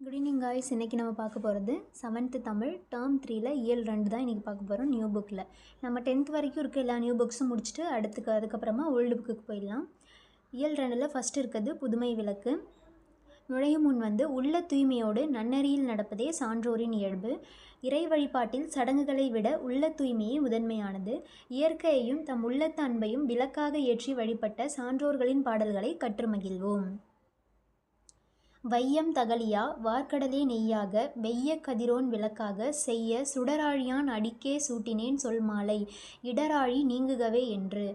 Good evening guys இன்றைக்கி நம்ம பார்க்க போகிறது செவன்த்து தமிழ் டேர்ம் த்ரீயில் இயல் ரெண்டு தான் இன்றைக்கி பார்க்க போகிறோம் நியூ புக்கில் நம்ம டென்த் வரைக்கும் இருக்க எல்லா நியூ புக்ஸும் முடிச்சுட்டு அடுத்துக்கு அதுக்கப்புறமா ஓல்டு புக்குக்கு போயிடலாம். இயல் ரெண்டில் ஃபஸ்ட்டு இருக்கிறது புதுமை விளக்கு. நுழையும் முன் வந்து உள்ள தூய்மையோடு நன்னறியில் நடப்பதே சான்றோரின் இயல்பு. இறை வழிபாட்டில் சடங்குகளை விட உள்ள தூய்மையே முதன்மையானது. இயற்கையையும் தம் உள்ளத்த அன்பையும் விளக்காக ஏற்றி வழிபட்ட சான்றோர்களின் பாடல்களை கற்று மகிழ்வோம். வையம் தகலியா வார்க்கடலே நெய்யாக வெய்ய கதிரோன் விளக்காக செய்ய சுடராழியான் அடிக்கே சூட்டினேன் சொல் மாலை இடராழி நீங்குகவே என்று.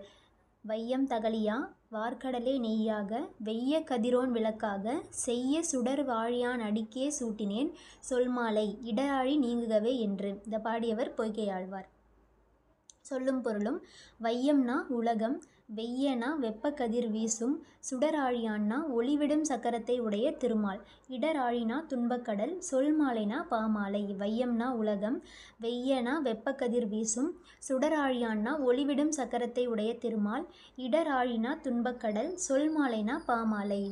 வையம் தகலியா வார்க்கடலே நெய்யாக வெய்ய கதிரோன் விளக்காக செய்ய சுடர் வாழியான் அடிக்கே சூட்டினேன் சொல்மாலை இடராழி நீங்குகவே என்று. இந்த பாடியவர் பொய்கையாழ்வார். சொல்லும் பொருளும் வையம்னா உலகம் வெய்யனா வெப்பக்கதிர் வீசும் சுடராழியான்னா ஒளிவிடும் சக்கரத்தை உடைய திருமால். இடராழினா துன்பக்கடல் சொல்மாலைனா பாமாலை. வையம்னா உலகம் வெய்யனா வெப்பக்கதிர் வீசும் சுடராழியான்னா ஒளிவிடும் சக்கரத்தை உடைய திருமால். இடராழினா துன்பக்கடல் சொல்மாலைனா பாமாலை.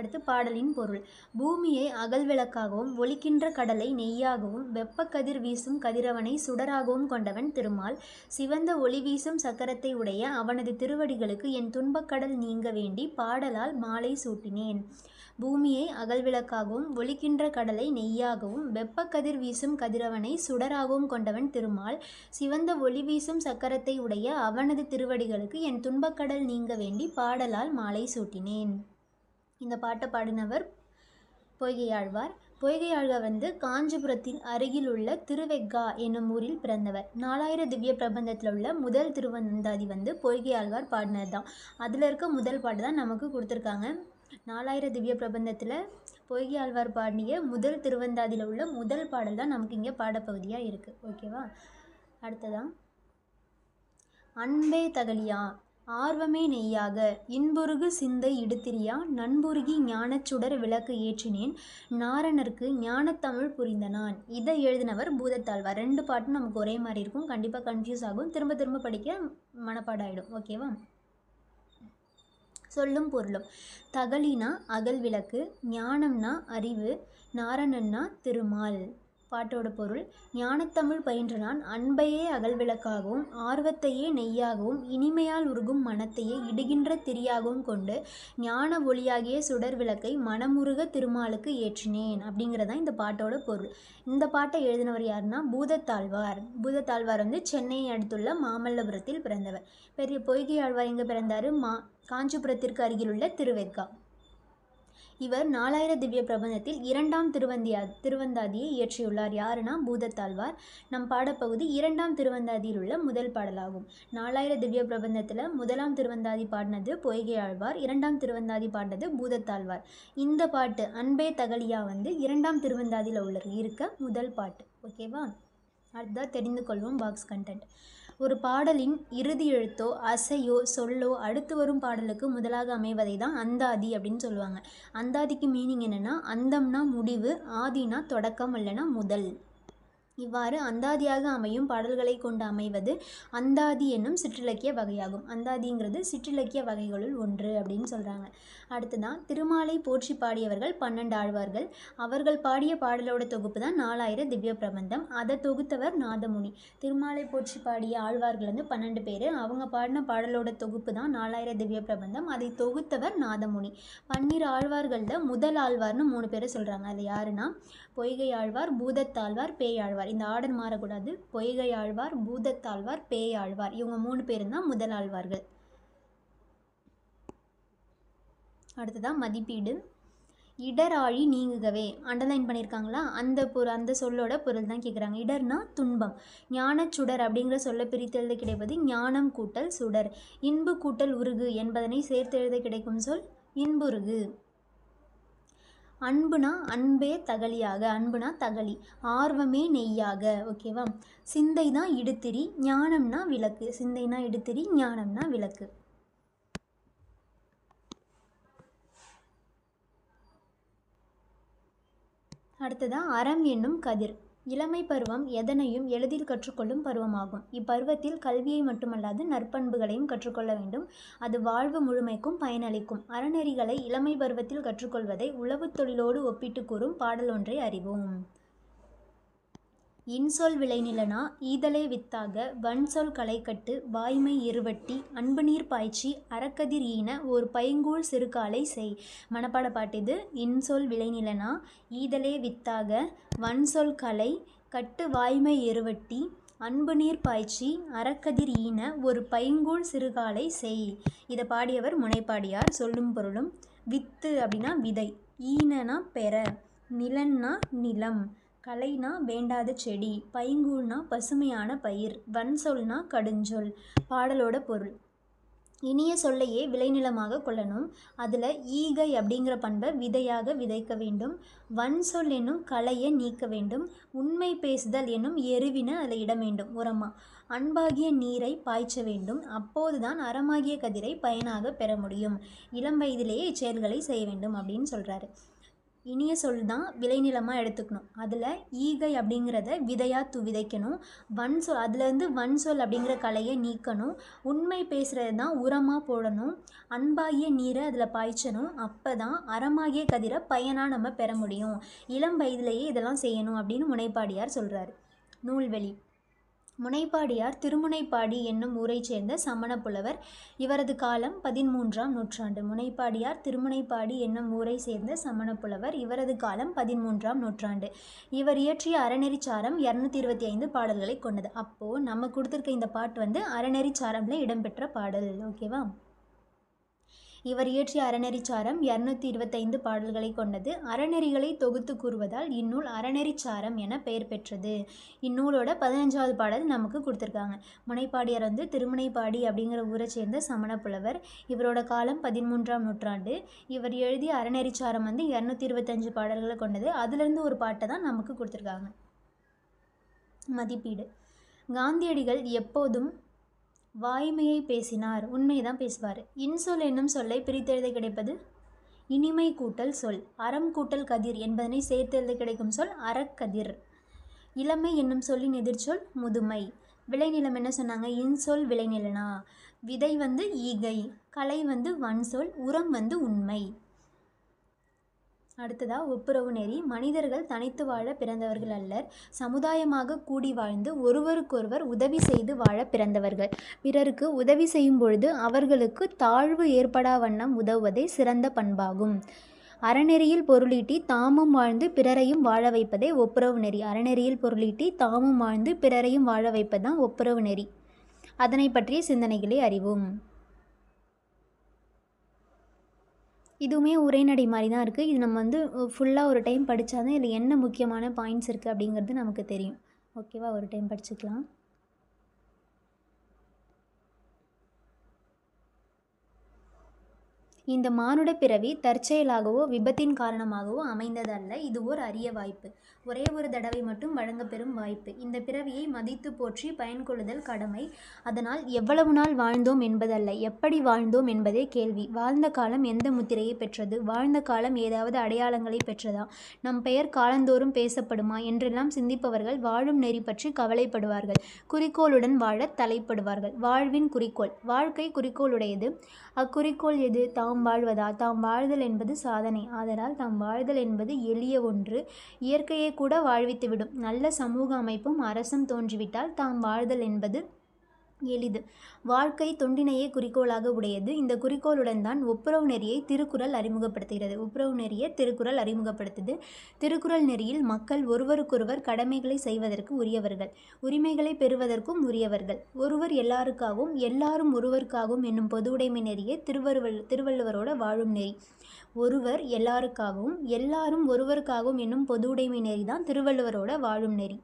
அடுத்து பாடலின் பொருள். பூமியை அகல்விளக்காகவும் ஒலிக்கின்ற கடலை நெய்யாகவும் வெப்பக்கதிர் வீசும் கதிரவனை சுடராகவும் கொண்டவன் திருமால். சிவந்த ஒளி வீசும் சக்கரத்தை உடைய அவனது திருவடிகளுக்கு என் துன்பக்கடல் நீங்க வேண்டி பாடலால் மாலை சூட்டினேன். பூமியை அகல் விளக்காகவும் ஒலிக்கின்ற கடலை நெய்யாகவும் வெப்பக்கதிர் வீசும் கதிரவனை சுடராகவும் கொண்டவன் திருமால். சிவந்த ஒளி வீசும் சக்கரத்தை உடைய அவனது திருவடிகளுக்கு என் துன்பக்கடல் நீங்க வேண்டி பாடலால் மாலை சூட்டினேன். இந்த பாட்டை பாடினவர் பொய்கையாழ்வார். பொய்கையாழ்வார் வந்து காஞ்சிபுரத்தின் அருகில் உள்ள திருவெக்கா என்னும் ஊரில் பிறந்தவர். நாலாயிர திவ்ய பிரபந்தத்தில் உள்ள முதல் திருவந்தாதி வந்து பொய்கையாழ்வார் பாடினது தான் அதில் இருக்க முதல் பாட்டு தான் நமக்கு கொடுத்துருக்காங்க. நாலாயிர திவ்ய பிரபந்தத்தில் பொய்கையாழ்வார் பாடிய முதல் திருவந்தாதியில் உள்ள முதல் பாடல் தான் நமக்கு இங்கே பாடப்பகுதியாக இருக்குது ஓகேவா? அடுத்ததான் அன்பே தகலியா ஆர்வமே நெய்யாக. இன்புருகு சிந்தை இடுத்திரியா? நண்புருகி ஞானச்சுடர் விளக்கு ஏற்றினேன். நாரணருக்கு ஞானத்தமிழ் புரிந்த நான் இதை எழுதினவர் பூதத்தாழ்வார். ரெண்டு பாட்டும் நமக்கு ஒரே மாதிரி இருக்கும். கண்டிப்பாக கன்ஃபியூஸ் ஆகும். திரும்ப திரும்ப படிக்க மனப்பாடாயிடும். ஓகேவா சொல்லும் பொருளும். தகலினா அகல் விளக்கு ஞானம்னா அறிவு நாரணன்னா திருமால். பாட்டோட பொருள் ஞானத்தமிழ் பயின்ற நான் அன்பையே அகல்விளக்காகவும் ஆர்வத்தையே நெய்யாகவும் இனிமையால் உருகும் மனத்தையே இடுகின்ற திரியாகவும் கொண்டு ஞான ஒளியாகிய சுடர் விளக்கை மனமுருக திருமாலுக்கு ஏற்றினேன் அப்படிங்கிறதான் இந்த பாட்டோட பொருள். இந்த பாட்டை எழுதினவர் யாருன்னா பூதத்தாழ்வார். பூதத்தாழ்வார் வந்து சென்னையை அடுத்துள்ள மாமல்லபுரத்தில் பிறந்தவர். பெரிய பொய்கை ஆழ்வார் எங்கே பிறந்தார்? மா காஞ்சிபுரத்திற்கு அருகிலுள்ள திருவெக்கா இவர் நாலாயிர திவ்ய பிரபந்தத்தில் இரண்டாம் திருவந்தியா திருவந்தாதியை இயற்றியுள்ளார். யாருன்னா பூதத்தாழ்வார். நம் பாடப்பகுதி இரண்டாம் திருவந்தாதியில் உள்ள முதல் பாடலாகும். நாலாயிர திவ்ய பிரபந்தத்தில் முதலாம் திருவந்தாதி பாடினது பொய்கை ஆழ்வார் இரண்டாம் திருவந்தாதி பாடினது பூதத்தாழ்வார். இந்த பாட்டு அன்பே தகலியா வந்து இரண்டாம் திருவந்தாதியில் உள்ள இருக்க முதல் பாட்டு. ஓகேவா? அடுத்ததாக தெரிந்து கொள்வோம் பாக்ஸ் கண்டென்ட் ஒரு பாடலின் இறுதி எழுத்தோ அசையோ சொல்லோ அடுத்து வரும் பாடலுக்கு முதலாக அமைவதை தான் அந்தாதி அப்படின்னு சொல்லுவாங்க. அந்தாதிக்கு மீனிங் என்னென்னா அந்தம்னா முடிவு ஆதினா தொடக்கம் இல்லைன்னா முதல். இவ்வாறு அந்தாதியாக அமையும் பாடல்களை கொண்டு அமைவது அந்தாதி என்னும் சிற்றிலக்கிய வகையாகும். அந்தாதிங்கிறது சிற்றிலக்கிய வகைகளுள் ஒன்று அப்படின்னு சொல்கிறாங்க அடுத்ததான் திருமாலை போற்றி பாடியவர்கள் பன்னெண்டு ஆழ்வார்கள். அவர்கள் பாடிய பாடலோட தொகுப்பு தான் நாலாயிர திவ்ய பிரபந்தம். அதை தொகுத்தவர் நாதமுனி. திருமாலை போற்றி பாடிய ஆழ்வார்கள் வந்து பன்னெண்டு பேர். அவங்க பாடின பாடலோட தொகுப்பு தான் நாலாயிர திவ்ய பிரபந்தம். அதை தொகுத்தவர் நாதமுனி. பன்னிரு ஆழ்வார்களில் முதல் ஆழ்வார்னு மூணு பேரை சொல்கிறாங்க அது யாருன்னா பொய்கை ஆழ்வார் பூதத்தாழ்வார் பேயாழ்வார். இந்த ஆர்டர் மாறக்கூடாது. பொய்கை ஆழ்வார் பூதத்தாழ்வார் பேயாழ்வார் இவங்க மூணு பேரும் தான் முதல் ஆழ்வார்கள். அடுத்ததான் மதிப்பீடு. இடராழி நீங்குகவே. அண்டர்லைன் பண்ணியிருக்காங்களா அந்த பொருள் அந்த சொல்லோட பொருள் தான் கேட்குறாங்க இடர்னா துன்பம். ஞானச்சுடர் அப்படிங்கிற சொல்ல பிரித்தெழுத கிடைப்பது ஞானம் கூட்டல் சுடர். இன்பு கூட்டல் உருகு என்பதனை சேர்த்து எழுத கிடைக்கும் சொல் இன்புருகு. அன்புனா அன்பே தகலியாக அன்புனா தகலி ஆர்வமே நெய்யாக ஓகேவா? சிந்தை தான் இடுத்திரி ஞானம்னா விளக்கு. சிந்தைனா இடுத்திரி ஞானம்னா விளக்கு. அடுத்ததான் அறம் என்னும் கதிர். இளமை பருவம் எதனையும் எளிதில் கற்றுக்கொள்ளும் பருவமாகும். இப்பருவத்தில் கல்வியை மட்டுமல்லாது நற்பண்புகளையும் கற்றுக்கொள்ள வேண்டும். அது வாழ்வு முழுமைக்கும் பயனளிக்கும். அறநெறிகளை இளமை பருவத்தில் கற்றுக்கொள்வதை உளவுத் தொழிலோடு ஒப்பிட்டு கூறும் பாடல் ஒன்றை அறிவோம். இன்சொல் விளைநிலனா ஈதலே வித்தாக வன்சொல் களைகட்டு வாய்மை இருவட்டி அன்புநீர் பாய்ச்சி அறக்கதிர் ஈன ஒரு பைங்கூழ் சிறுகாலை செய். மனப்பாட பாட்டு இது இன்சொல் விளைநிலனா ஈதலே வித்தாக வன்சொல் களை கட்டு வாய்மை இருவட்டி அன்புநீர் பாய்ச்சி அறக்கதிர் ஈன ஒரு பைங்கூழ் சிறுகாலை செய். இதை பாடியவர் முனைப்பாடியார். சொல்லும் பொருளும் வித்து அப்படின்னா விதை ஈனனா பெற நிலன்னா நிலம் களைனா வேண்டாத செடி பைங்கூழ்னா பசுமையான பயிர் வன்சொல்னா கடுஞ்சொல் பாடலோட பொருள். இனிய சொல்லையே விளைநிலமாக கொள்ளணும். அதில் ஈகை அப்படிங்கிற பண்பை விதையாக விதைக்க வேண்டும். வன்சொல் என்னும் கலையை நீக்க வேண்டும். உண்மை பேசுதல் என்னும் எருவின அதில் இட வேண்டும். உரமா. அன்பாகிய நீரை பாய்ச்ச வேண்டும். அப்போதுதான் அறமாகிய கதிரை பயனாக பெற முடியும். இளம் வயதிலேயே இச்செயல்களை செய்ய வேண்டும் அப்படின்னு சொல்கிறாரு இனிய சொல் தான் விளைநிலமாக எடுத்துக்கணும். அதில் ஈகை அப்படிங்கிறத விதையாக து விதைக்கணும் வன் சொல் அதுலேருந்து வன் சொல் அப்படிங்கிற கலையை நீக்கணும். உண்மை பேசுகிறது தான் உரமாக போடணும். அன்பாகிய நீரை அதில் பாய்ச்சணும். அப்போ தான் அறமாகிய கதிரை பயனாக நம்ம பெற முடியும். இளம் வயதிலேயே இதெல்லாம் செய்யணும் அப்படின்னு முனைப்பாடியார் சொல்கிறாரு நூல்வெளி. முனைப்பாடியார் திருமுனைப்பாடி என்னும் ஊரைச் சேர்ந்த சமண புலவர் இவரது காலம் பதிமூன்றாம் நூற்றாண்டு. முனைப்பாடியார் திருமுனைப்பாடி என்னும் ஊரை சேர்ந்த சமண புலவர் இவரது காலம் பதிமூன்றாம் நூற்றாண்டு. இவர் இயற்றிய அறநெறிச்சாரம் இரநூத்தி இருபத்தி ஐந்து பாடல்களை கொண்டது. அப்போது நம்ம கொடுத்துருக்க இந்த பாட்டு வந்து அறநெறிச்சாரமில் இடம்பெற்ற பாடல். ஓகேவா? இவர் இயற்றிய அறநெறிச்சாரம் இரநூத்தி இருபத்தைந்து பாடல்களை கொண்டது. அறநெறிகளை தொகுத்து கூறுவதால் இந்நூல் அறநெறிச்சாரம் என பெயர் பெற்றது. இந்நூலோட பதினஞ்சாவது பாடல் நமக்கு கொடுத்துருக்காங்க. முனைப்பாடியார் வந்து திருமுனைப்பாடி அப்படிங்கிற ஊரை சேர்ந்த சமண புலவர் இவரோட காலம் பதிமூன்றாம் நூற்றாண்டு. இவர் எழுதிய அறநெறிச்சாரம் வந்து இரநூத்தி இருபத்தஞ்சு பாடல்களை கொண்டது. அதுலேருந்து ஒரு பாட்டை தான் நமக்கு கொடுத்துருக்காங்க. மதிப்பீடு. காந்தியடிகள் எப்போதும் வாய்மையை பேசினார். உண்மையை பேசுவார். இன்சொல் என்னும் சொல்லை பிரித்தெழுத கிடைப்பது? இனிமை கூட்டல் சொல். அறம் கூட்டல் கதிர் என்பதனை சேர்த்தெழுத கிடைக்கும் சொல் அறக்கதிர். இளமை என்னும் சொல்லின் எதிர்ச்சொல் முதுமை. விளைநிலம் என்ன சொன்னாங்க? இன்சொல் விளைநிலனா விதை வந்து ஈகை. கலை வந்து வன்சொல். உரம் வந்து உண்மை. அடுத்ததாக ஒப்புரவு நெறி. மனிதர்கள் தனித்து வாழ பிறந்தவர்கள் அல்லர். சமுதாயமாக கூடி வாழ்ந்து ஒருவருக்கொருவர் உதவி செய்து வாழ பிறந்தவர்கள். பிறருக்கு உதவி செய்யும் பொழுது அவர்களுக்கு தாழ்வு ஏற்படா வண்ணம் உதவுவதே சிறந்த பண்பாகும். அறநெறியில் பொருளீட்டி தாமும் வாழ்ந்து பிறரையும் வாழ வைப்பதே ஒப்புரவு நெறி. அறநெறியில் பொருளீட்டி தாமும் வாழ்ந்து பிறரையும் வாழ வைப்பதுதான் ஒப்புரவு நெறி. அதனை பற்றிய சிந்தனைகளை அறிவோம். இதுவுமே உரைநடை மாதிரி தான் இருக்குது இது நம்ம வந்து ஃபுல்லாக ஒரு டைம் படித்தா தான் இதில் என்ன முக்கியமான பாயிண்ட்ஸ் இருக்குது அப்படிங்கிறது நமக்கு தெரியும். ஓகேவா ஒரு டைம் படிச்சுக்கலாம். இந்த மானுட பிறவி தற்செயலாகவோ விபத்தின் காரணமாகவோ அமைந்ததல்ல. இது ஓர் அரிய வாய்ப்பு. ஒரே ஒரு தடவை மட்டும் வழங்கப்பெறும் வாய்ப்பு. இந்த பிறவியை மதித்து போற்றி பயன்கொள்ளுதல் கடமை. அதனால் எவ்வளவு நாள் வாழ்ந்தோம் என்பதல்ல. எப்படி வாழ்ந்தோம் என்பதே கேள்வி. வாழ்ந்த காலம் எந்த முத்திரையை பெற்றது? வாழ்ந்த காலம் ஏதாவது அடையாளங்களை பெற்றதா? நம் பெயர் காலந்தோறும் பேசப்படுமா? என்றெல்லாம் சிந்திப்பவர்கள் வாழும் நெறி பற்றி கவலைப்படுவார்கள். குறிக்கோளுடன் வாழ தலைப்படுவார்கள். வாழ்வின் குறிக்கோள். வாழ்க்கை குறிக்கோளுடையது. அக்குறிக்கோள் எது? தாம் வாழ்வதா? தாம் வாழ்தல் என்பது சாதனை. ஆதலால் தாம் வாழ்தல் என்பது எளிய ஒன்று. இயற்கையை கூட வாழ்வித்துவிடும் நல்ல சமூக அமைப்பும் அரசும் தோன்றிவிட்டால் தாம் வாழ்தல் என்பது எளிது. வாழ்க்கை தொண்டினையே குறிக்கோளாக உடையது. இந்த குறிக்கோளுடன் தான் ஒப்புரவு நெறியை திருக்குறள் அறிமுகப்படுத்துகிறது. ஒப்புரவு நெறியை திருக்குறள் அறிமுகப்படுத்துது. திருக்குறள் நெறியில் மக்கள் ஒருவருக்கொருவர் கடமைகளை செய்வதற்கு உரியவர்கள். உரிமைகளை பெறுவதற்கும் உரியவர்கள். ஒருவர் எல்லாருக்காகவும் எல்லாரும் ஒருவருக்காகவும் என்னும் பொதுவுடைமை நெறியே திருவருவல் திருவள்ளுவரோட வாழும் நெறி. ஒருவர் எல்லாருக்காகவும் எல்லாரும் ஒருவருக்காகவும் என்னும் பொதுவுடைமை நெறி தான் திருவள்ளுவரோட வாழும் நெறி.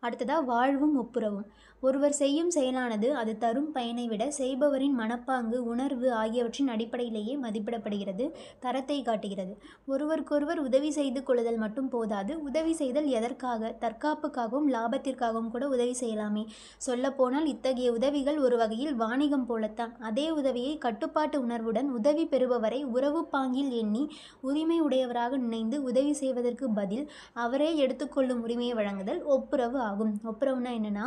அடுத்ததாக வாழ்வும் ஒப்புரவும். ஒருவர் செய்யும் செயலானது அது தரும் பயனை விட செய்பவரின் மனப்பாங்கு உணர்வு ஆகியவற்றின் அடிப்படையிலேயே மதிப்பிடப்படுகிறது தரத்தை காட்டுகிறது. ஒருவருக்கொருவர் உதவி செய்து கொள்ளுதல் மட்டும் போதாது உதவி செய்தல் எதற்காக? தற்காப்புக்காகவும் லாபத்திற்காகவும் கூட உதவி செய்யலாமே. சொல்லப்போனால் இத்தகைய உதவிகள் ஒரு வகையில் வாணிகம் போலத்தான். அதே உதவியை கட்டுப்பாட்டு உணர்வுடன் உதவி பெறுபவரை உறவு பாங்கில் எண்ணி உரிமை உடையவராக நினைந்து உதவி செய்வதற்கு பதில் அவரே எடுத்துக்கொள்ளும் உரிமையை வழங்குதல் ஒப்புரவு ஆகும். ஒப்புரவுனா என்னன்னா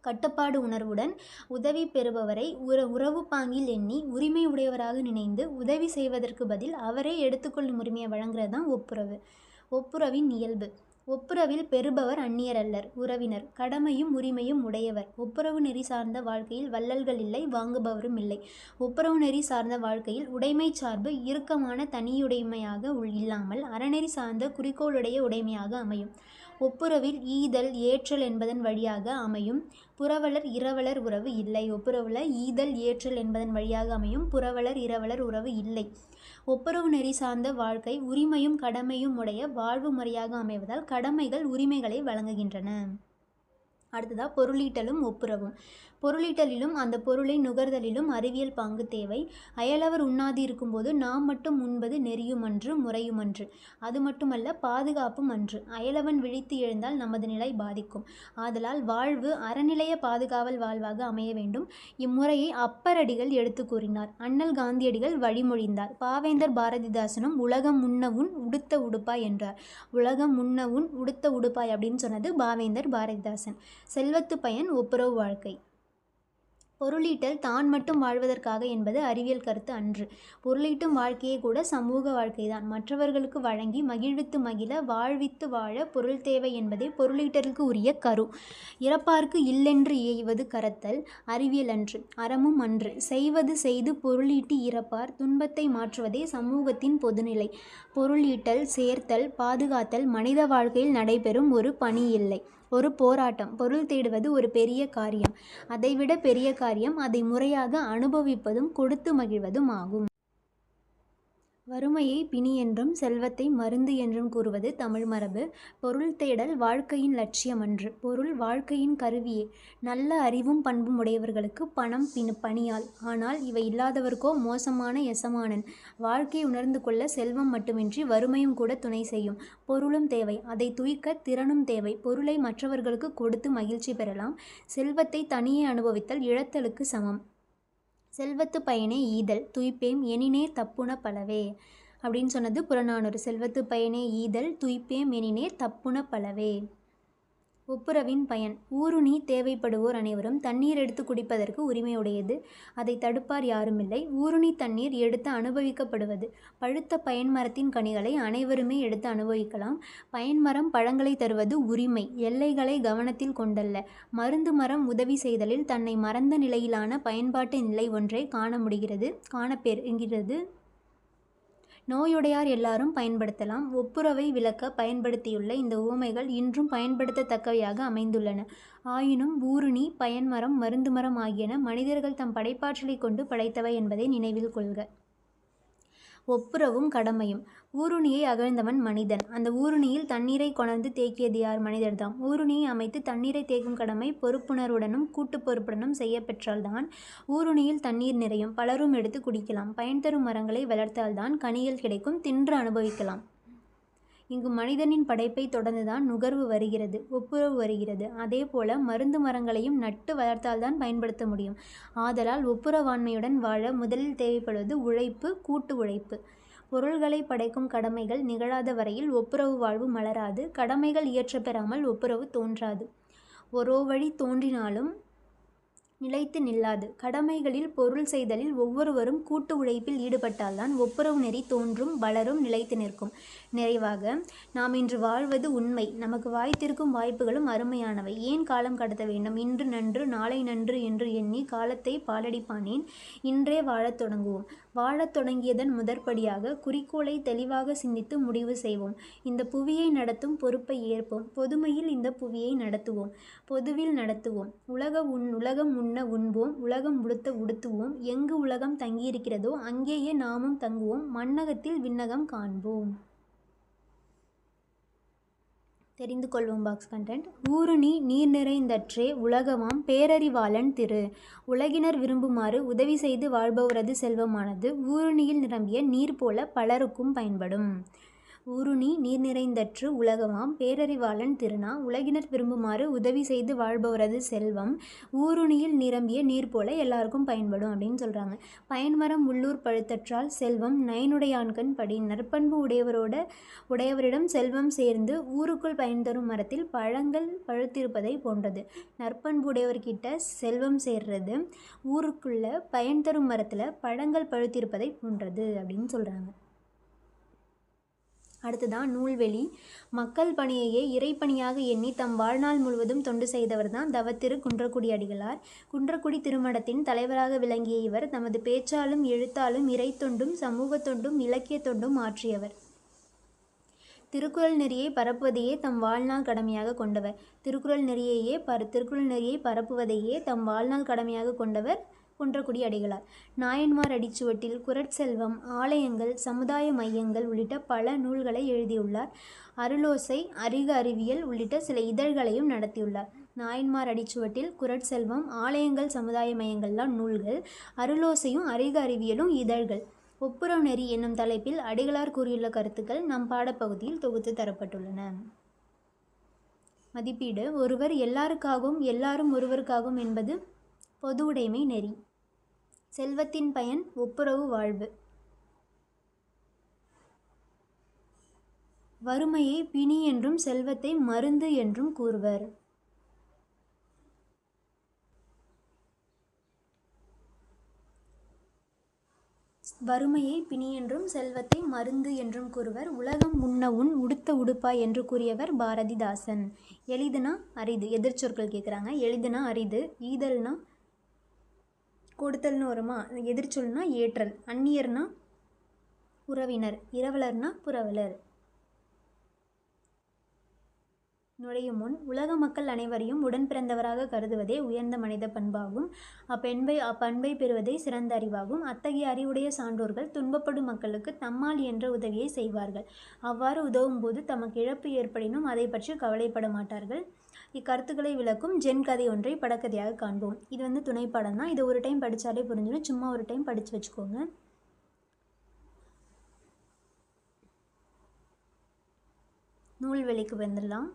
கட்டுப்பாடு உணர்வுடன் உதவி பெறுபவரை உற உறவு பாங்கில் எண்ணி உரிமை உடையவராக நினைந்து உதவி செய்வதற்கு பதில் அவரே எடுத்துக்கொள்ளும் உரிமையை வழங்குறது தான் ஒப்புரவு. ஒப்புரவின் இயல்பு. ஒப்புரவில் பெறுபவர் அந்நியர் அல்லர் உறவினர். கடமையும் உரிமையும் உடையவர். ஒப்புரவு நெறி சார்ந்த வாழ்க்கையில் வள்ளல்கள் இல்லை வாங்குபவரும் இல்லை. ஒப்புரவு நெறி சார்ந்த வாழ்க்கையில் உடைமை சார்பு இறுக்கமான தனியுடைமையாக உள் இல்லாமல் அறநெறி சார்ந்த குறிக்கோளுடைய உடைமையாக அமையும். ஒப்புரவில் ஈதல் ஏற்றல் என்பதன் வழியாக அமையும். புரவலர் இரவலர் உறவு இல்லை. ஒப்புரவில் ஈதல் ஏற்றல் என்பதன் வழியாக அமையும். புரவலர் இரவலர் உறவு இல்லை. ஒப்புரவு நெறி சார்ந்த வாழ்க்கை உரிமையும் கடமையும் உடைய வாழ்வு முறையாக அமைவதால் கடமைகள் உரிமைகளை வழங்குகின்றன. அடுத்ததாக பொருளீட்டலும் ஒப்புரவும். பொருளீட்டலிலும் அந்த பொருளை நுகர்தலிலும் அறிவியல் பாங்கு தேவை. அயலவர் உண்ணாதி இருக்கும்போது நாம் மட்டும் உண்பது நெறியுமன்று முறையுமன்று. அது மட்டுமல்ல பாதுகாப்பும் அன்று. அயலவன் விழித்து எழுந்தால் நமது நிலை பாதிக்கும். ஆதலால் வாழ்வு அறநிலைய பாதுகாவல் வாழ்வாக அமைய வேண்டும். இம்முறையை அப்பரடிகள் எடுத்து கூறினார். அண்ணல் காந்தியடிகள் வழிமொழிந்தார். பாவேந்தர் பாரதிதாசனும் உலகம் முன்னவுன் உடுத்த உடுப்பாய் என்றார். உலகம் முன்னவுன் உடுத்த உடுப்பாய் அப்படின்னு சொன்னது பாவேந்தர் பாரதிதாசன். செல்வத்து பயன் ஒப்புரவு வாழ்க்கை. பொருளீட்டல் தான் மட்டும் வாழ்வதற்காக என்பது அறிவியல் கருத்து அன்று. பொருளீட்டும் வாழ்க்கையே கூட சமூக வாழ்க்கைதான் மற்றவர்களுக்கு வழங்கி மகிழ்வித்து மகிழ வாழ்வித்து வாழ பொருள் தேவை என்பதே பொருளீட்டலுக்கு உரிய கரு. இறப்பார்க்கு இல்லென்று இயைவது கரத்தல் அறிவியல் அன்று. அறமும் அன்று. செய்வது செய்து பொருளீட்டி இறப்பார். துன்பத்தை மாற்றுவதே சமூகத்தின் பொதுநிலை. பொருளீட்டல் சேர்த்தல் பாதுகாத்தல் மனித வாழ்க்கையில் நடைபெறும் ஒரு பணி இல்லை. ஒரு போராட்டம் பொருள் தேடுவது ஒரு பெரிய காரியம். அதைவிட பெரிய காரியம் அதை முறையாக அனுபவிப்பதும் கொடுத்து மகிழ்வதும் ஆகும். வறுமையை பிணி என்றும் செல்வத்தை மருந்து என்றும் கூறுவது தமிழ் மரபு. பொருள் தேடல் வாழ்க்கையின் லட்சியமன்று பொருள் வாழ்க்கையின் கருவியே. நல்ல அறிவும் பண்பும் உடையவர்களுக்கு பணம் பின் பணியால் ஆனால் இவை இல்லாதவர்க்கோ மோசமான எசமானன். வாழ்க்கை உணர்ந்து கொள்ள செல்வம் மட்டுமின்றி வறுமையும் கூட துணை செய்யும். பொருளும் தேவை. அதை துய்க்க திறனும் தேவை. பொருளை மற்றவர்களுக்கு கொடுத்து மகிழ்ச்சி பெறலாம். செல்வத்தை தனியே அனுபவித்தல் இழத்தலுக்கு சமம். செல்வத்து பயனே ஈதல் துய்ப்பேம் எனினே தப்புண பலவே. அப்படின்னு சொன்னது புறநானூறு. செல்வத்து பயனே ஈதல் துய்ப்பேம் எனினே தப்புண பலவே. ஒப்புரவின் பயன். ஊருணி தேவைப்படுவோர் அனைவரும் தண்ணீர் எடுத்து குடிப்பதற்கு உரிமையுடையது. அதை தடுப்பார் யாருமில்லை. ஊருணி தண்ணீர் எடுத்து அனுபவிக்கப்படுவது. பழுத்த பயன்மரத்தின் கனிகளை அனைவருமே எடுத்து அனுபவிக்கலாம். பயன்மரம் பழங்களை தருவது உரிமை. எல்லைகளை கவனத்தில் கொண்டல்ல. மருந்து மரம் உதவி செய்தலில் தன்னை மறந்த நிலையிலான பயன்பாட்டு நிலை ஒன்றை காண முடிகிறது. காணப்பெறுகிறது. நோயுடையார் எல்லாரும் பயன்படுத்தலாம். ஒப்புரவை விளக்க பயன்படுத்தியுள்ள இந்த உவமைகள் இன்றும் பயன்படுத்தத்தக்கவையாக அமைந்துள்ளன. ஆயினும் ஊருணி பயன்மரம் மருந்து மரம் ஆகியன மனிதர்கள் தம் படைப்பாற்றலை கொண்டு படைத்தவை என்பதை நினைவில் கொள்க. ஒப்புரவும் கடமையும். ஊருணியை அகழ்ந்தவன் மனிதன். அந்த ஊருணியில் தண்ணீரை கொணர்ந்து தேக்கியது யார்? மனிதர்தாம். ஊருணியை அமைத்து தண்ணீரை தேக்கும் கடமை பொறுப்புணர்வுடனும் கூட்டு பொறுப்புடனும் செய்யப்பெற்றால்தான் ஊருணியில் தண்ணீர் நிறையும். பலரும் எடுத்து குடிக்கலாம். பயன் தரும் மரங்களை வளர்த்தால்தான் கனிகள் கிடைக்கும். தின்று அனுபவிக்கலாம். இங்கு மனிதனின் படைப்பை தொடர்ந்துதான் நுகர்வு வருகிறது ஒப்புரவு வருகிறது. அதே போல மருந்து மரங்களையும் நட்டு வளர்த்தால்தான் பயன்படுத்த முடியும். ஆதலால் ஒப்புரவாண்மையுடன் வாழ முதலில் தேவைப்படுவது உழைப்பு கூட்டு உழைப்பு. பொருள்களை படைக்கும் கடமைகள் நிகழாத வரையில் ஒப்புரவு வாழ்வு மலராது கடமைகள் இயற்ற பெறாமல் ஒப்புரவு தோன்றாது. ஒரோ வழி தோன்றினாலும் நிலைத்து நில்லாது. கடமைகளில் பொருள் செய்தலில் ஒவ்வொருவரும் கூட்டு உழைப்பில் ஈடுபட்டால்தான் ஒப்புரவு நெறி தோன்றும் வளரும் நிலைத்து நிற்கும். நிறைவாக நாம் இன்று வாழ்வது உண்மை. நமக்கு வாய்த்திருக்கும் வாய்ப்புகளும் அருமையானவை. ஏன் காலம் கடத்த வேண்டும்? இன்று நன்று நாளை நன்று என்று எண்ணி காலத்தை பாலடிப்பானேன் இன்றே வாழத் தொடங்குவோம். வாழத் தொடங்கியதன் முதற்படியாக குறிக்கோளை தெளிவாக சிந்தித்து முடிவு செய்வோம். இந்த புவியை நடத்தும் பொறுப்பை ஏற்போம். பொதுமையில் இந்த புவியை நடத்துவோம். பொதுவில் நடத்துவோம். உலக உண் உலகம் உண்ண உண்போம். உலகம் உடுத்த உடுத்துவோம். எங்கு உலகம் தங்கியிருக்கிறதோ அங்கேயே நாமும் தங்குவோம். மண்ணகத்தில் விண்ணகம் காண்போம். தெரிந்து கொள்வோம் பாக்ஸ் கண்டென்ட் ஊருணி நீர் நிறைந்தற்றே உலகமாம் பேரறிவாளன் திரு. உலகினர் விரும்புமாறு உதவி செய்து வாழ்பவரது செல்வமானது ஊருணியில் நிரம்பிய நீர் போல பலருக்கும் பயன்படும். ஊருணி நீர் நிறைந்தற்று உலகமாம். பேரறிவாளன் திருநா உலகினர் விரும்புமாறு உதவி செய்து வாழ்பவரது செல்வம் ஊருணியில் நிரம்பிய நீர் போல எல்லாருக்கும் பயன்படும் அப்படின்னு சொல்கிறாங்க பயன்மரம் உள்ளூர் பழுத்தற்றால் செல்வம் நயனுடையான்கண் படி நற்பண்பு உடையவரோட உடையவரிடம் செல்வம் சேர்ந்து ஊருக்குள் பயன் தரும் மரத்தில் பழங்கள் பழுத்திருப்பதை போன்றது. நற்பண்பு உடையவர்கிட்ட செல்வம் சேர்றது ஊருக்குள்ள பயன் தரும் மரத்தில் பழங்கள் பழுத்திருப்பதை போன்றது அப்படின்னு சொல்கிறாங்க அடுத்ததான் நூல்வெளி. மக்கள் பணியையே இறைப்பணியாக எண்ணி தம் வாழ்நாள் முழுவதும் தொண்டு செய்தவர் தான் தவத்திரு குன்றக்குடி அடிகளார். குன்றக்குடி திருமடத்தின் தலைவராக விளங்கிய இவர் தமது பேச்சாலும் எழுத்தாலும் இறை தொண்டும் சமூக தொண்டும் இலக்கிய தொண்டும் ஆற்றியவர் திருக்குறள் நெறியை பரப்புவதையே தம் வாழ்நாள் கடமையாக கொண்டவர். திருக்குறள் நெறியையே பர திருக்குறள் நெறியை பரப்புவதையே தம் வாழ்நாள் கடமையாக கொண்டவர் குன்றக்குடி அடிகளார் நாயன்மார் அடிச்சுவட்டில் குரட்செல்வம் ஆலயங்கள் சமுதாய மையங்கள் உள்ளிட்ட பல நூல்களை எழுதியுள்ளார். அருளோசை அறிக அறிவியல் உள்ளிட்ட சில இதழ்களையும் நடத்தியுள்ளார். நாயன்மார் அடிச்சுவட்டில் குரட்செல்வம் ஆலயங்கள் சமுதாய மையங்கள்லாம் நூல்கள் அருளோசையும் அறிக அறிவியலும் இதழ்கள். ஒப்புரவு நெறி என்னும் தலைப்பில் அடிகளார் கூறியுள்ள கருத்துக்கள் நம் பாடப்பகுதியில் தொகுத்து தரப்பட்டுள்ளன. மதிப்பீடு ஒருவர் எல்லாருக்காகவும் எல்லாரும் ஒருவருக்காகவும் என்பது பொது உடைமை நெறி. செல்வத்தின் பயன் ஒப்புரவு வாழ்வு. வறுமையை பிணி என்றும் செல்வத்தை மருந்து என்றும் கூறுவர். வறுமையை பிணி என்றும் செல்வத்தை மருந்து என்றும் கூறுவர். உலகம் உண்ண உன் உடுத்த உடுப்பாய் என்று கூறியவர் பாரதிதாசன். எளிதுனா அரிது எதிர்ச்சொற்கள் கேட்குறாங்க எளிதுனா அரிது ஈதல்னா கொடுத்தல்னு வருமா? எதிர்ச்சொல்னா ஏற்றல். அந்நியர்னா உறவினர். இரவலர்னா புறவலர் நுழையும் முன் உலக மக்கள் அனைவரையும் உடன் பிறந்தவராக கருதுவதே உயர்ந்த மனித பண்பாகும். அப்பெண்பை அப்பண்பை பெறுவதே சிறந்த அறிவாகும். அத்தகைய அறிவுடைய சான்றோர்கள் துன்பப்படும் மக்களுக்கு தம்மால் என்ற உதவியை செய்வார்கள். அவ்வாறு உதவும் போது தமக்கு இழப்பு ஏற்படினும் அதை பற்றி கவலைப்பட மாட்டார்கள். இக்கருத்துக்களை விளக்கும் ஜென் கதை ஒன்றை படக்கதையாக காண்போம். இது வந்து துணைப்படம் தான் இதை ஒரு டைம் படித்தாலே புரிஞ்சிடும். சும்மா ஒரு டைம் படித்து வச்சுக்கோங்க. நூல்வெளிக்கு வந்துடலாம்.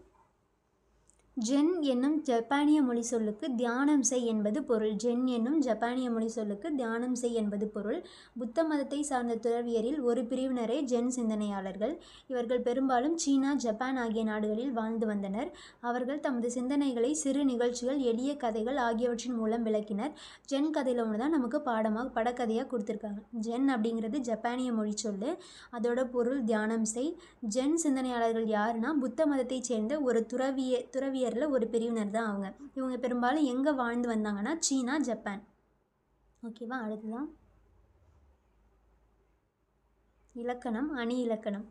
ஜென் என்னும் ஜப்பானிய மொழி சொல்லுக்கு தியானம் செய் என்பது பொருள். ஜென் என்னும் ஜப்பானிய மொழி சொல்லுக்கு தியானம் செய் என்பது பொருள். புத்த மதத்தை சார்ந்த துறவியரில் ஒரு பிரிவினரே ஜென் சிந்தனையாளர்கள். இவர்கள் பெரும்பாலும் சீனா ஜப்பான் ஆகிய நாடுகளில் வாழ்ந்து வந்தனர். அவர்கள் தமது சிந்தனைகளை சிறு நிகழ்ச்சிகள் எளிய கதைகள் ஆகியவற்றின் மூலம் விளக்கினர். ஜென் கதையில் ஒன்று தான் நமக்கு பாடமாக படக்கதையாக கொடுத்துருக்காங்க. ஜென் அப்படிங்கிறது ஜப்பானிய மொழி சொல்லு அதோட பொருள் தியானம் செய். ஜென் சிந்தனையாளர்கள் யாருன்னா புத்த மதத்தைச் சேர்ந்த ஒரு துறவிய துறவிய இந்தியரில் ஒரு பிரிவினர் தான் அவங்க. இவங்க பெரும்பாலும் எங்கே வாழ்ந்து வந்தாங்கன்னா சீனா ஜப்பான். ஓகேவா? அடுத்துதான் இலக்கணம் அணி இலக்கணம்.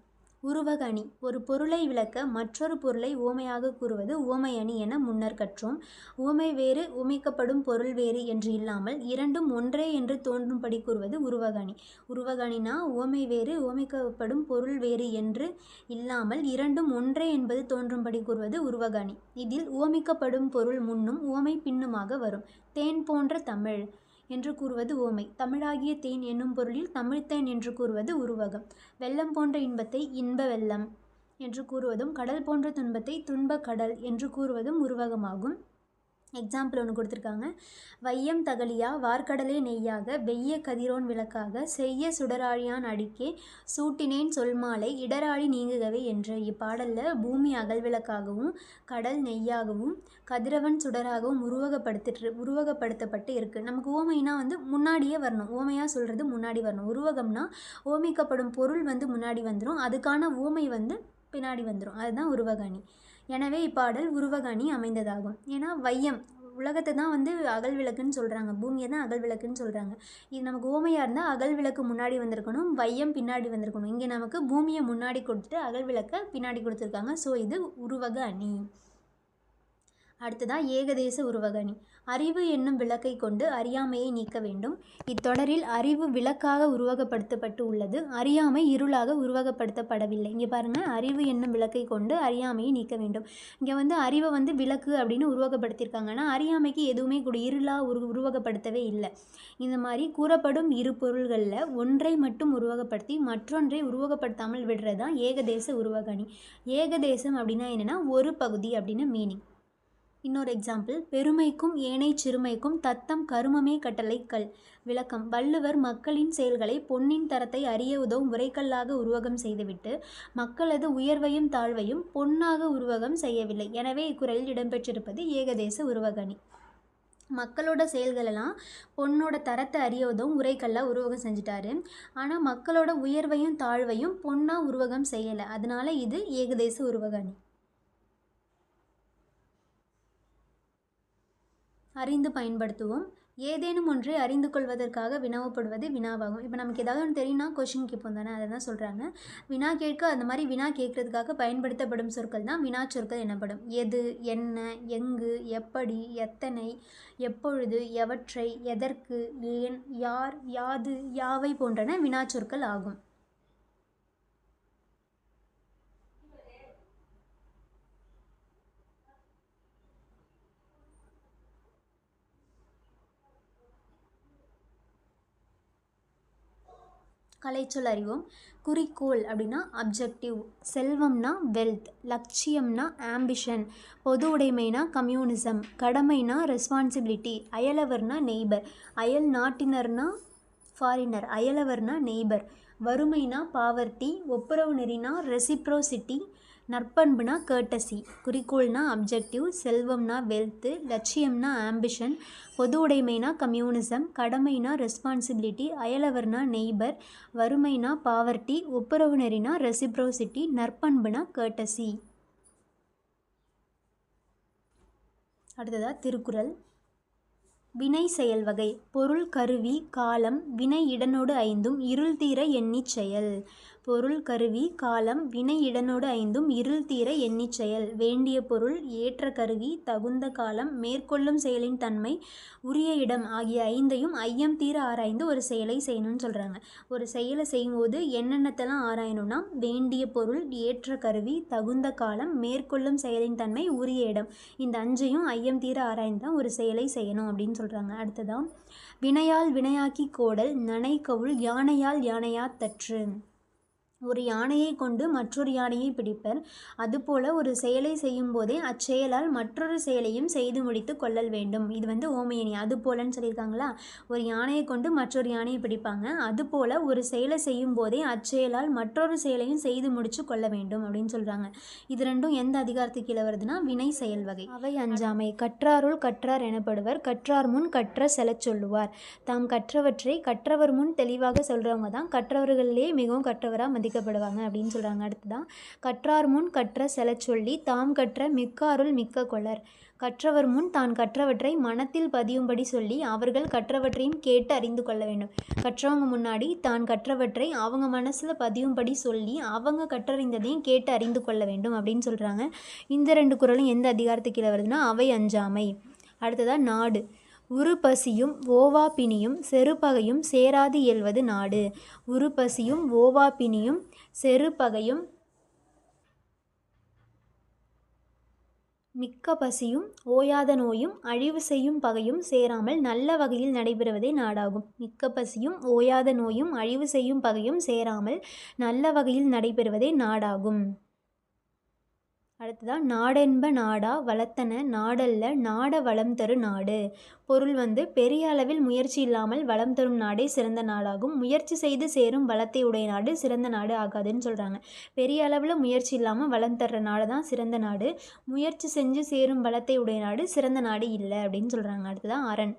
உருவகணி. ஒரு பொருளை விளக்க மற்றொரு பொருளை உவமையாக கூறுவது உவமையணி என முன்னர் கற்றோம். உவமை வேறு உமைக்கப்படும் பொருள் வேறு என்று இல்லாமல் இரண்டும் ஒன்றே என்று தோன்றும்படி கூறுவது உருவகணி. உருவகணினா உவமை வேறு உவமைக்கப்படும் பொருள் வேறு என்று இல்லாமல் இரண்டும் ஒன்றே என்பது தோன்றும்படி கூறுவது உருவகணி. இதில் உவமிக்கப்படும் பொருள் முன்னும் உவமை பின்னுமாக வரும். தேன் போன்ற தமிழ். என்று கூறுவது ஓமை தமிழாகிய தேன் என்னும் பொருளில் தமிழ்த்தேன் என்று கூறுவது உருவகம். வெள்ளம் போன்ற இன்பத்தை இன்ப வெள்ளம் என்று கூறுவதும் கடல் போன்ற துன்பத்தை துன்ப கடல் என்று கூறுவதும் உருவகமாகும். எக்ஸாம்பிள் ஒன்று கொடுத்துருக்காங்க. வையம் தகலியா வார்க்கடலே நெய்யாக வெய்ய கதிரோன் விளக்காக செய்ய சுடராழியான் அடிக்கே சூட்டினேன் சொல்மாலை இடராழி நீங்குகவே என்ற இப்பாடலில் பூமி அகல் விளக்காகவும் கடல் நெய்யாகவும் கதிரவன் சுடராகவும் உருவகப்படுத்திட்டு உருவகப்படுத்தப்பட்டு இருக்குது நமக்கு ஓமைனா வந்து முன்னாடியே வரணும். ஓமையாக சொல்கிறது முன்னாடி வரணும். உருவகம்னா ஓமிக்கப்படும் பொருள் வந்து முன்னாடி வந்துடும் அதுக்கான ஓமை வந்து பின்னாடி வந்துடும் அதுதான் உருவகணி. எனவே இப்பாடல் உருவகணி அமைந்ததாகும். ஏன்னா வையம் உலகத்தை தான் வந்து அகல் விளக்குன்னு சொல்கிறாங்க பூமியை தான் அகல் விளக்குன்னு சொல்கிறாங்க இது நமக்கு ஓமையாக இருந்தால் அகல் விளக்கு முன்னாடி வந்திருக்கணும் வையம் பின்னாடி வந்திருக்கணும். இங்கே நமக்கு பூமியை முன்னாடி கொடுத்துட்டு அகல் விளக்கை பின்னாடி கொடுத்துருக்காங்க. ஸோ இது உருவக அணி அடுத்ததாக ஏகதேச உருவக அணி அறிவு என்னும் விளக்கை கொண்டு அறியாமையை நீக்க வேண்டும். இத்தொடரில் அறிவு விளக்காக உருவகப்படுத்தப்பட்டு உள்ளது. அறியாமை இருளாக உருவகப்படுத்தப்படவில்லை. இங்கே பாருங்கள் அறிவு என்னும் விளக்கை கொண்டு அறியாமையை நீக்க வேண்டும். இங்கே வந்து அறிவை வந்து விளக்கு அப்படின்னு உருவகப்படுத்தியிருக்காங்க. ஆனால் அறியாமைக்கு எதுவுமே கூட இருளாக உரு உருவகப்படுத்தவே இல்லை. இந்த மாதிரி கூறப்படும் இரு பொருள்களில் ஒன்றை மட்டும் உருவகப்படுத்தி மற்றொன்றை உருவகப்படுத்தாமல் விடுறது தான் ஏகதேச உருவகணி. ஏகதேசம் அப்படின்னா என்னென்னா ஒரு பகுதி அப்படின்னு மீனிங் இன்னொரு எக்ஸாம்பிள் பெருமைக்கும் ஏனை சிறுமைக்கும் தத்தம் கருமமே கட்டளை கல். விளக்கம் வள்ளுவர் மக்களின் செயல்களை பொன்னின் தரத்தை அறிய உதவும் உரைக்கல்லாக உருவகம் செய்துவிட்டு மக்களது உயர்வையும் தாழ்வையும் பொன்னாக உருவகம் செய்யவில்லை. எனவே இக்குறையில் இடம்பெற்றிருப்பது ஏகதேச உருவகணி. மக்களோட செயல்களெல்லாம் பொண்ணோட தரத்தை அறியவதும் உரைக்கல்லாக உருவகம் செஞ்சிட்டாரு. ஆனால் மக்களோட உயர்வையும் தாழ்வையும் பொண்ணாக உருவகம் செய்யலை. அதனால இது ஏகதேச உருவகணி. அறிந்து பயன்படுத்துவோம். ஏதேனும் ஒன்றை அறிந்து கொள்வதற்காக வினாவப்படுவது வினாவாகும். இப்போ நமக்கு ஏதாவது ஒன்று தெரியும்னா கொஷின் கேட்போம் தானே? அதை தான் சொல்கிறாங்க வினா கேட்க அந்த மாதிரி வினா கேட்கறதுக்காக பயன்படுத்தப்படும் சொற்கள் தான் வினா சொற்கள் எனப்படும். எது என்ன எங்கு எப்படி எத்தனை எப்பொழுது எவற்றை எதற்கு ஏன் யார் யாது யாவை போன்றன வினா சொற்கள் ஆகும். கலைச்சொல் அறிவோம். குறிக்கோள் அப்படின்னா அப்ஜெக்டிவ் செல்வம்னா வெல்த் லட்சியம்னா ஆம்பிஷன் பொது உடைமைனா கம்யூனிசம் கடமைனா ரெஸ்பான்சிபிலிட்டி அயலவர்னா நெய்பர் அயல் நாட்டினர்னா ஃபாரினர் அயலவர்னா நெய்பர் வறுமைனா பாவர்ட்டி ஒப்புரவு நெறினா ரெசிப்ரோசிட்டி நற்பண்புனா கேர்டசி குறிக்கோள்னா அப்ஜெக்டிவ் செல்வம்னா வெல்த்து லட்சியம்னா ஆம்பிஷன் பொது உடைமைனா கம்யூனிசம் கடமைனா ரெஸ்பான்சிபிலிட்டி அயலவர்னா நெய்பர் வறுமைனா பாவர்ட்டி ஒப்புரவு ரெசிப்ரோசிட்டி நற்பண்புனா கேர்டசி அடுத்ததாக திருக்குறள். வினை செயல் வகை. பொருள் கருவி காலம் வினை இடனோடு ஐந்தும் இருள் தீர எண்ணிச் செயல். பொருள் கருவி காலம் வினை இடனோடு ஐந்தும் இருள் தீர எண்ணிச் செயல். வேண்டிய பொருள் ஏற்ற கருவி தகுந்த காலம் மேற்கொள்ளும் செயலின் தன்மை உரிய இடம் ஆகிய ஐந்தையும் ஐயம் தீர ஆராய்ந்து ஒரு செயலை செய்யணும்னு சொல்கிறாங்க ஒரு செயலை செய்யும்போது என்னென்னத்தெல்லாம் ஆராயணும்னா வேண்டிய பொருள் ஏற்ற கருவி தகுந்த காலம் மேற்கொள்ளும் செயலின் தன்மை உரிய இடம். இந்த அஞ்சையும் ஐயம் தீர ஆராய்ந்து தான் ஒரு செயலை செய்யணும் அப்படின்னு சொல்கிறாங்க அடுத்ததான் வினையால் வினையாக்கி கோடல் நனைக்கவுள் யானையால் யானையா தற்று. ஒரு யானையை கொண்டு மற்றொரு யானையை பிடிப்பர். அதுபோல ஒரு செயலை செய்யும் போதே அச்செயலால் மற்றொரு செயலையும் செய்து முடித்து கொள்ளல் வேண்டும். இது வந்து ஓமையணி அது போலன்னு சொல்லியிருக்காங்களா? ஒரு யானையை கொண்டு மற்றொரு யானையை பிடிப்பாங்க. அதுபோல ஒரு செயலை செய்யும் போதே அச்செயலால் மற்றொரு செயலையும் செய்து முடிச்சு கொள்ள வேண்டும் அப்படின்னு சொல்கிறாங்க இது ரெண்டும் எந்த அதிகாரத்துக்கு கீழே வருதுன்னா வினை செயல் வகை. அவை அஞ்சாமை. கற்றாருள் கற்றார் எனப்படுவர். கற்றார் முன் கற்ற செலச் சொல்லுவார். தாம் கற்றவற்றை கற்றவர் முன் தெளிவாக சொல்கிறவங்க தான். கற்றவர்களிலே மிகவும் கற்றவராக மதிக்க பாதிக்கப்படுவாங்க அப்படின்னு சொல்கிறாங்க அடுத்ததான் கற்றார் முன் கற்ற செலச் சொல்லி தாம் கற்ற மிக்க அருள் மிக்க கொளர் கற்றவர் முன் தான் கற்றவற்றை மனத்தில் பதியும்படி சொல்லி அவர்கள் கற்றவற்றையும் கேட்டு அறிந்து கொள்ள வேண்டும். கற்றவங்க முன்னாடி தான் கற்றவற்றை அவங்க மனசில் பதியும்படி சொல்லி அவங்க கற்றறிந்ததையும் கேட்டு அறிந்து கொள்ள வேண்டும் அப்படின்னு சொல்கிறாங்க இந்த ரெண்டு குரலும் எந்த அதிகாரத்துக்கு கீழே வருதுன்னா அவை அஞ்சாமை. அடுத்ததாக நாடு. உருப்பசியும் ஓவாப்பினியும் செருப்பகையும் சேராது இயல்வது நாடு. உருப்பசியும் ஓவாப்பினியும் செருப்பகையும் மிக்க பசியும் ஓயாத நோயும் அழிவு செய்யும் பகையும் சேராமல் நல்ல வகையில் நடைபெறுவதே நாடாகும். மிக்க பசியும் ஓயாத நோயும் அழிவு செய்யும் பகையும் சேராமல் நல்ல வகையில் நடைபெறுவதே நாடாகும். அடுத்ததாக நாடென்ப நாடா வளர்த்தன நாடல்ல நாட வளம் தரு நாடு. பொருள் வந்து பெரிய அளவில் முயற்சி இல்லாமல் வளம் தரும் நாடே சிறந்த நாடாகும் முயற்சி செய்து சேரும் வளத்தை உடைய நாடு சிறந்த நாடு ஆகாதுன்னு சொல்கிறாங்க பெரிய அளவில் முயற்சி இல்லாமல் வளம் தர்ற நாடு தான் சிறந்த நாடு. முயற்சி செஞ்சு சேரும் வளத்தை உடைய நாடு சிறந்த நாடு இல்லை அப்படின்னு சொல்கிறாங்க அடுத்ததான் அரண்.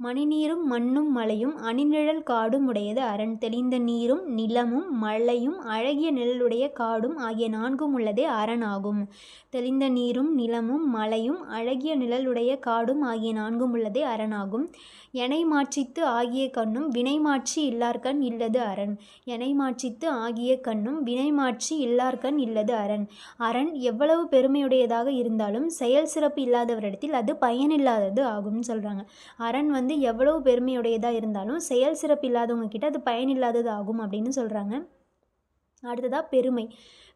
மணிநீரும் மண்ணும் மலையும் அணிநிழல் காடும் உடையது அரண். தெளிந்த நீரும் நிலமும் மலையும் அழகிய நிழலுடைய காடும் ஆகிய நான்கும் உள்ளதே அரண் ஆகும் தெளிந்த நீரும் நிலமும் மலையும் அழகிய நிழலுடைய காடும் ஆகிய நான்கும் உள்ளதே அரண் ஆகும் எனை மாட்சித்து ஆகிய கண்ணும் வினை மாட்சி இல்லார்கண் இல்லது அரண். எனை மாட்சித்து ஆகிய கண்ணும் வினை மாட்சி இல்லார்கண் இல்லது அரண். அரண் எவ்வளவு பெருமையுடையதாக இருந்தாலும் செயல் சிறப்பு இல்லாதவரிடத்தில் அது பயனில்லாதது ஆகும்னு சொல்கிறாங்க அரண் வந்து எவ்வளவு பெருமையுடையதாக இருந்தாலும் செயல் சிறப்பு இல்லாதவங்க கிட்ட அது பயனில்லாதது ஆகும் அப்படின்னு சொல்கிறாங்க அடுத்ததாக பெருமை.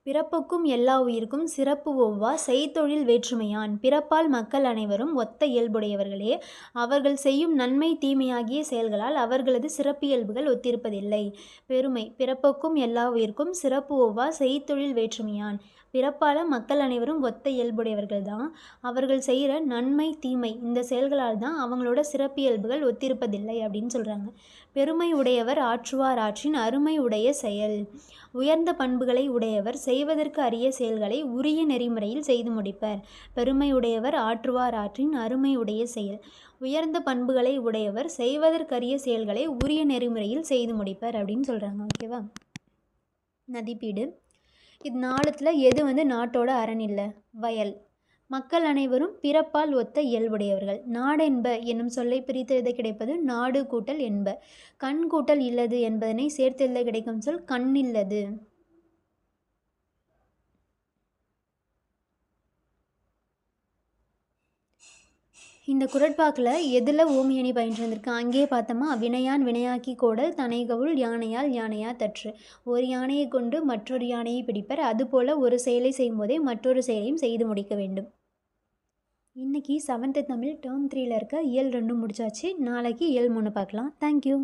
பிறப்புக்கும் எல்லா உயிருக்கும் சிறப்பு ஒவ்வா செய்தொழில் வேற்றுமையான். பிறப்பால் மக்கள் அனைவரும் ஒத்த இயல்புடையவர்களே. அவர்கள் செய்யும் நன்மை தீமையாகிய செயல்களால் அவர்களது சிறப்பியல்புகள் ஒத்திருப்பதில்லை. பெருமை பிறப்புக்கும் எல்லா உயிருக்கும் சிறப்பு ஒவ்வா செய்தொழில் வேற்றுமையான். பிறப்பால் மக்கள் அனைவரும் ஒத்த இயல்புடையவர்கள் தான் அவர்கள் செய்கிற நன்மை தீமை இந்த செயல்களால் தான் அவங்களோட சிறப்பியல்புகள் ஒத்திருப்பதில்லை அப்படின்னு சொல்கிறாங்க பெருமை உடையவர் ஆற்றுவார் ஆற்றின் அருமை உடைய செயல். உயர்ந்த பண்புகளை உடையவர் செய்வதற்கு அரிய செயல்களை உரிய நெறிமுறையில் செய்து முடிப்பர். பெருமை உடையவர் ஆற்றுவார் ஆற்றின் அருமை உடைய செயல். உயர்ந்த பண்புகளை உடையவர் செய்வதற்கரிய செயல்களை உரிய நெறிமுறையில் செய்து முடிப்பர் அப்படின்னு சொல்கிறாங்க ஓகேவா? நதிப்பீடு. இது நாலுத்தில் எது வந்து நாட்டோட அரண் இல்லை? வயல். மக்கள் அனைவரும் பிறப்பால் ஒத்த இயல்புடையவர்கள். நாடென்ப என்னும் சொல்லை பிரித்தெழுத கிடைப்பது நாடு கூட்டல் என்ப. கண் கூட்டல் இல்லது என்பதனை சேர்த்தெழுத கிடைக்கும் சொல் கண்ணில்லது இந்த குரட்பாக்கில் எதில் ஓமியணி பயின்று வந்திருக்கு அங்கேயே பார்த்தோமா வினையான் வினையாக்கி கோடல் தனைகவுள் யானையால் யானையா தற்று. ஒரு யானையை கொண்டு மற்றொரு யானையை பிடிப்பர். அதுபோல் ஒரு செயலை செய்யும்போதே மற்றொரு செயலையும் செய்து முடிக்க வேண்டும். இன்றைக்கி செவன்த்து தமிழ் டேர்ம் த்ரீயில் இருக்க இயல் ரெண்டும் முடிச்சாச்சு. நாளைக்கு இயல் மூணு பார்க்கலாம். தேங்க்யூ